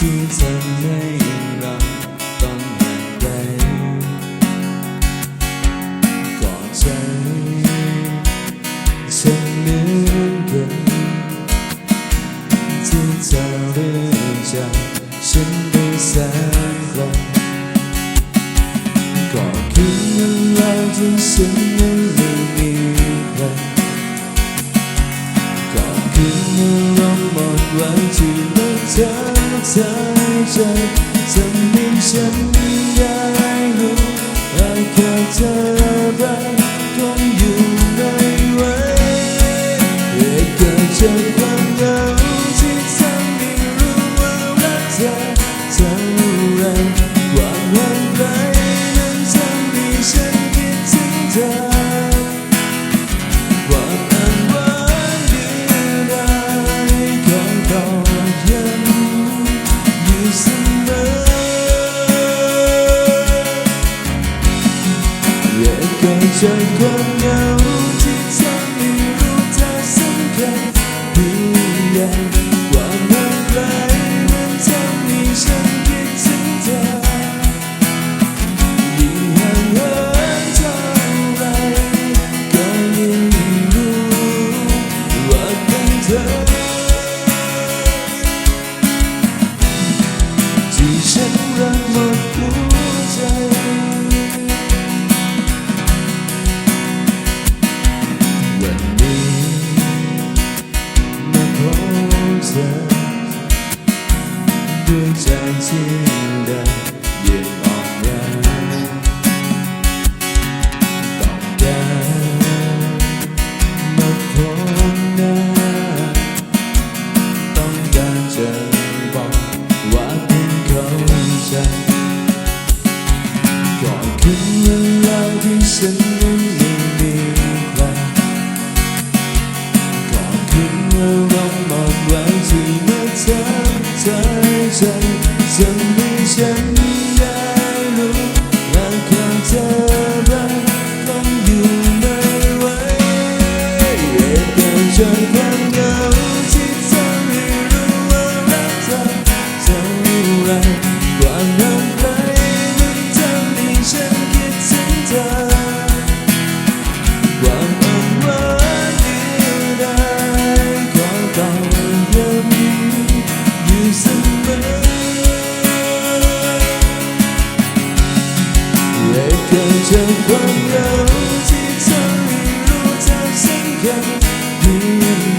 ที่ทำให้เราต้องห่างไกลก่อนใจฉันเหมือนเดิมที่เธอเลือกจากฉันไปแสนไกลก็คือเวลาที่ฉันยังไม่มีใครก็คือเมื่อเราหมดหวังที่ไม่เธอ เธอใจทำให้ฉันได้รู้ว่าแค่เธอรักคงอยู่ไม่ไหวเหตุเกิดจากความเหงาที่ทำให้รู้ว่ารักเธอเท่าไรความห่างไกลนั้นทำให้ฉันคิดถึงเธอ จากความเหงาที่ทำให้รู้เธอสำคัญเพียงใดความห่างไกลมันทำให้ฉันคิดถึงเธอยิ่งห่างเหินเท่าไรก็ยิ่งรู้ว่าเป็นเธอที่ฉันรัก อด้วยใจที่ได้เย็นอ่อนแรงต้องการมาพบหน้าต้องการจะบอกว่าคุณเข้าใจก่อนคืนเวลาที่ฉันยังไม่มีใครก่อนคืนเมื่อเราหมดวัง ที่มื่อเธอเธอใจทำให้ฉันได้รู้ว่าแค่เธอรักคงอยู่ไม่ไหวเหตุเกิดจากความเหงาที่ทำให้รู้ว่ารักเธอเท่าไรความห่างไกลมันทำให้ฉันคิดถึงเธอความอ้างว้างเดียวดายก็ต้องย้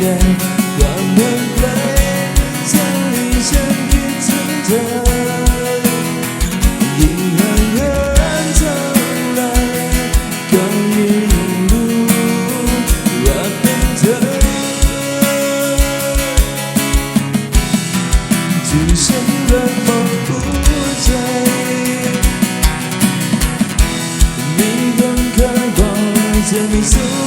ยงใดความห่างไกลทำให้ฉันคิดถึงเธอยิ่งห่างเหินเท่าไรก็ยิ่งรู้ว่าเป็นเธอที่ฉันรักหมดหัวใจมีคนเคยบอกจะไม่สู้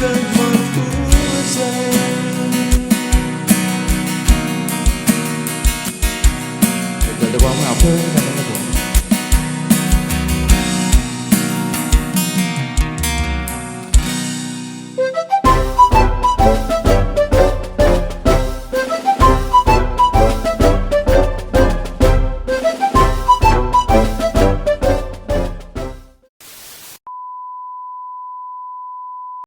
ฉั